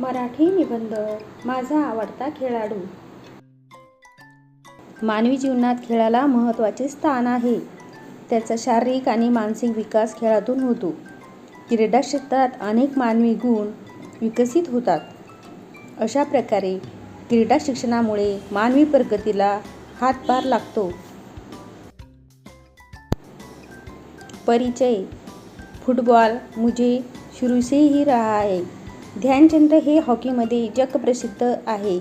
मराठी निबंध माझा आवडता खेळाडू. मानवी जीवनात खेळाला महत्त्वाचे स्थान आहे. त्याचा शारीरिक आणि मानसिक विकास खेळातून होतो. क्रीडा क्षेत्रात अनेक मानवी गुण विकसित होतात. अशा प्रकारे क्रीडा शिक्षणामुळे मानवी प्रगतीला हातभार लागतो. परिचय फुटबॉल मुझे शुरू से ही रहा है. ध्यानचंद हे हॉकीमध्ये जगप्रसिद्ध आहे.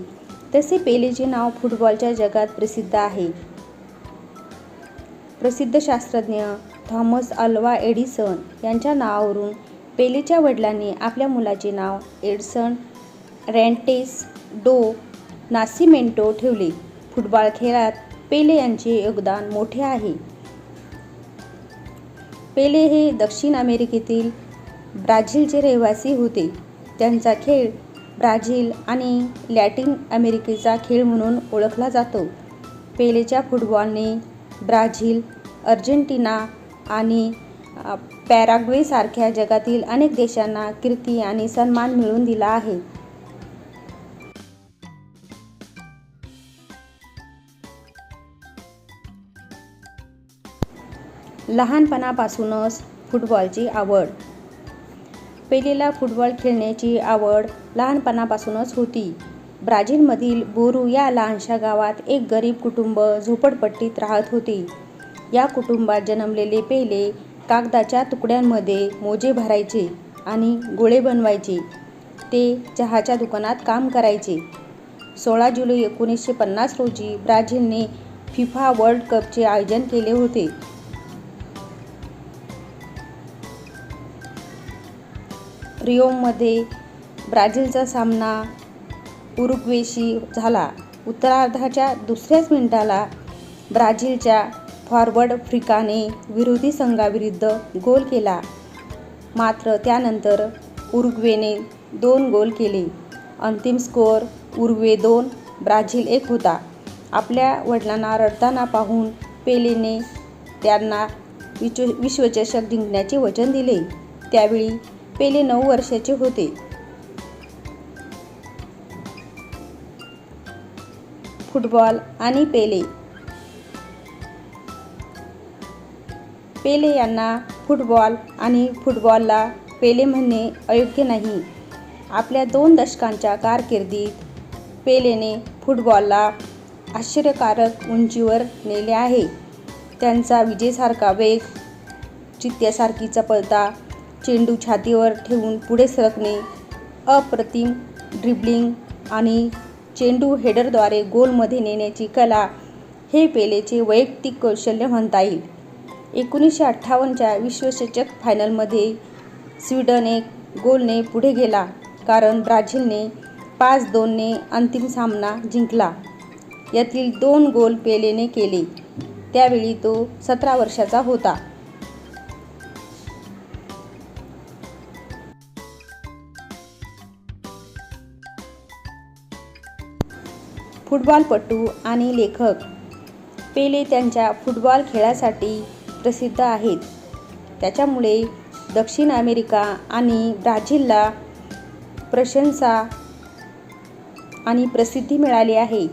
तसे पेलेचे नाव फुटबॉलच्या जगात प्रसिद्ध आहे. प्रसिद्ध शास्त्रज्ञ थॉमस अल्वा एडिसन यांच्या नावावरून पेलेच्या वडिलांनी आपल्या मुलाचे नाव एडसन रँटेस डो नासिमेंटो ठेवले. फुटबॉल खेळात पेले यांचे योगदान मोठे आहे. पेले हे दक्षिण अमेरिकेतील ब्राझीलचे रहिवासी होते. त्यांचा खेळ ब्राझील आणि लॅटिन अमेरिकेचा खेळ म्हणून ओळखला जातो. पेलेच्या फुटबॉलने ब्राझील अर्जेंटिना आणि पॅराग्वेसारख्या जगातील अनेक देशांना कीर्ती आणि सन्मान मिळवून दिला आहे. लहानपणापासूनच फुटबॉलची आवड पेलेला फुटबॉल खेळण्याची आवड लहानपणापासूनच होती. ब्राझीलमधील बोरू या लहानशा गावात एक गरीब कुटुंब झोपडपट्टीत राहत होती. या कुटुंबात जन्मलेले पेले कागदाच्या तुकड्यांमध्ये मोजे भरायचे आणि गोळे बनवायचे. ते चहाच्या दुकानात काम करायचे. सोळा जुलै एकोणीसशे पन्नास रोजी ब्राझीलने फिफा वर्ल्ड कपचे आयोजन केले होते. रिओमध्ये ब्राझीलचा सामना उरुग्वेशी झाला. उत्तरार्धाच्या दुसऱ्याच मिनिटाला ब्राझीलच्या फॉरवर्ड फ्रिकाने विरोधी संघाविरुद्ध गोल केला. मात्र त्यानंतर उरुग्वेने दोन गोल केले. अंतिम स्कोअर उरुग्वे दोन ब्राझील एक होता. आपल्या वडिलांना रडताना पाहून पेलेने त्यांना विश्व विश्वचषक जिंकण्याचे वचन दिले. त्यावेळी पेले नऊ वर्षाचे होते. फुटबॉल आणि पेले. पेले यांना फुटबॉल आणि फुटबॉलला पेले म्हणणे अयोग्य नाही. आपल्या दोन दशकांच्या कारकिर्दीत पेलेने फुटबॉलला आश्चर्यकारक उंचीवर नेले आहे. त्यांचा विजेसारखा वेग चित्त्यासारखी चपळता चेंडू छातीवर ठेवून पुढे सरकणे अप्रतिम ड्रिबलिंग आणि चेंडू हेडरद्वारे गोलमध्ये नेण्याची कला हे पेलेचे वैयक्तिक कौशल्य म्हणता येईल. एकोणीसशे अठ्ठावन्नच्या विश्वचषक फायनलमध्ये स्वीडन एक गोलने पुढे गेला कारण ब्राझीलने पाच दोनने अंतिम सामना जिंकला. यातील दोन गोल पेलेने केले. त्यावेळी तो सतरा वर्षाचा होता. फुटबॉलपटू आणि लेखक. पेले त्यांच्या फुटबॉल खेळासाठी प्रसिद्ध आहेत. त्याच्यामुळे दक्षिण अमेरिका आणि ब्राझीलला प्रशंसा आणि प्रसिद्धी मिळाली आहे.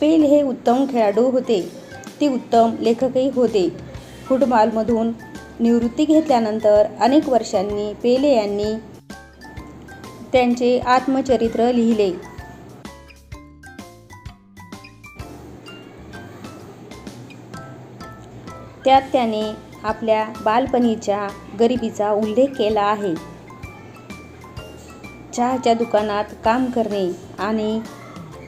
पेल हे उत्तम खेळाडू होते. ते उत्तम लेखकही होते. फुटबॉलमधून निवृत्ती घेतल्यानंतर अनेक वर्षांनी पेले यांनी त्यांचे आत्मचरित्र लिहिले. त्यात त्याने आपल्या बालपणीच्या गरिबीचा उल्लेख केला आहे. चहाच्या दुकानात काम करणे आणि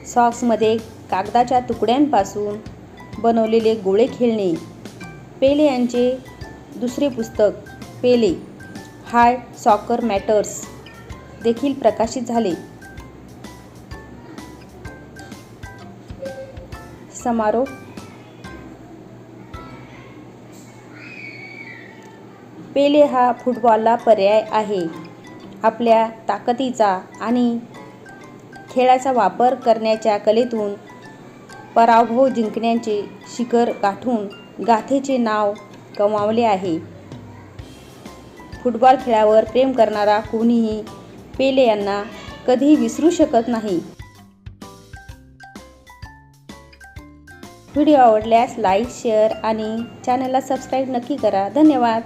सॉक्समध्ये कागदाच्या तुकड्यांपासून बनवलेले गोळे खेळणे. पेले यांचे दुसरे पुस्तक पेले हाय सॉकर मॅटर्स देखील प्रकाशित झाले. समारोप पेले हा फुटबॉलला पर्याय आहे. आपल्या ताकदीचा आणि खेळाचा वापर करण्याच्या कलेतून पराभव जिंकण्याचे शिखर गाठून गाथेचे नाव कमावले आहे. फुटबॉल खेळावर प्रेम करणारा कोणीही पेले यांना कधी विसरू शकत नाही. व्हिडिओ आवडल्यास लाईक शेअर आणि चॅनलला सबस्क्राईब नक्की करा. धन्यवाद.